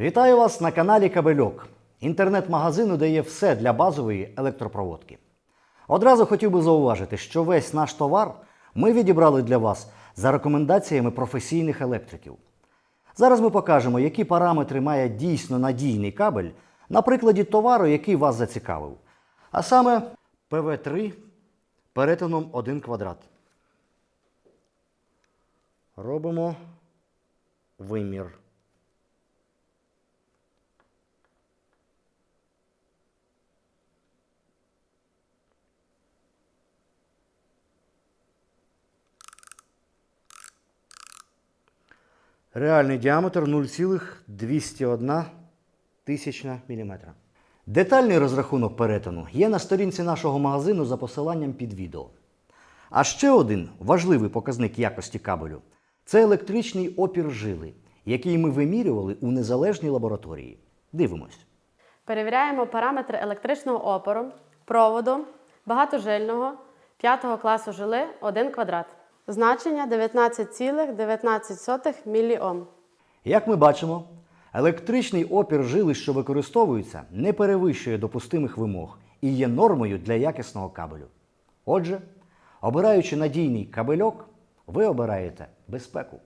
Вітаю вас на каналі Кабельок, інтернет-магазину, де є все для базової електропроводки. Одразу хотів би зауважити, що весь наш товар ми відібрали для вас за рекомендаціями професійних електриків. Зараз ми покажемо, які параметри має дійсно надійний кабель на прикладі товару, який вас зацікавив. А саме ПВ3 перетином 1 квадрат. Робимо вимір. Реальний діаметр 0,201 тисячна міліметра. Детальний розрахунок перетину є на сторінці нашого магазину за посиланням під відео. А ще один важливий показник якості кабелю це електричний опір жили, який ми вимірювали у незалежній лабораторії. Дивимось. Перевіряємо параметри електричного опору, проводу, багатожильного 5 класу жили 1 квадрат. Значення 19,19 міліом. Як ми бачимо, електричний опір жили, що використовується, не перевищує допустимих вимог і є нормою для якісного кабелю. Отже, обираючи надійний кабельок, ви обираєте безпеку.